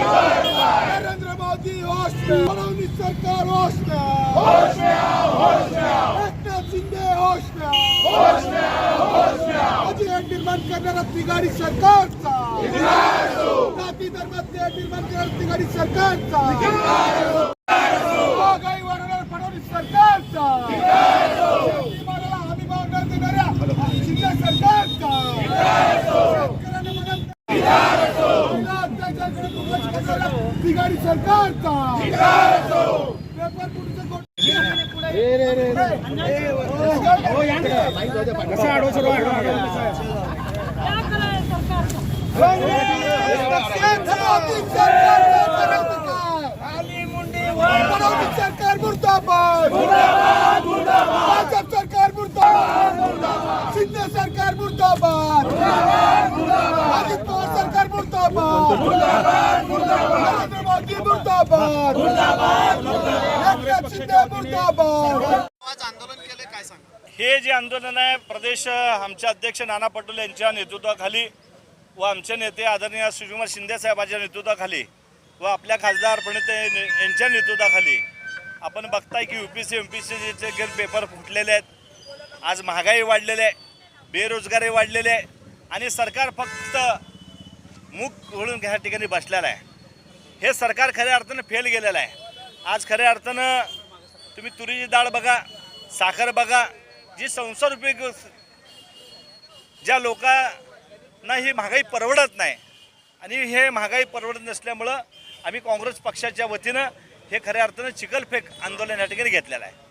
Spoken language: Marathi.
नरेंद्र मोदी होश फडणवीस सरकार होश एकनाथ शिंदे होश अधिकार निर्माण करणारा तिघाडी सरकारचा. जाती धर्मातले निर्माण करणारा तिघाडी सरकारचा. महागाई फडणवीस सरकारचा. बिगाडी सरकारचा. पेपर सरकार मुर्दाबाद. भाजप सरकार मुर्दाबाद. शिंदे सरकार मुर्दाबाद. अजित पवार सरकार मुर्दाबाद. मुर्दाबाद. एकनाथ शिंदे मुर्दाबाद. आज आंदोलन केले काय सांगा? हे जे आंदोलन आहे प्रदेश आमचे अध्यक्ष नाना पटोले यांच्या नेतृत्वाखाली व आमचे नेते आदरणीय सुकुमार शिंदे साहेबांच्या नेतृत्वाखाली व आपल्या खासदार प्रणित यांच्या नेतृत्वाखाली आपण बघताय की U P C M P सीचे पेपर फुटलेले आहेत आज महागाई वाढलेली आहे बेरोजगारी वाढलेली आहे आणि सरकार फक्त मूग वळून ह्या ठिकाणी बसलेलं आहे. हे सरकार खऱ्या अर्थानं फेल गेलेलं आहे. आज खऱ्या अर्थानं तुम्ही तुरीची डाळ बघा साखर बघा जी संसार उपयोग ज्या लोकांना ही महागाई परवडत नाही आणि हे महागाई परवडत नसल्यामुळं आम्ही काँग्रेस पक्षाच्या वतीनं हे खऱ्या अर्थानं चिखलफेक आंदोलन या ठिकाणी घेतलेलं आहे.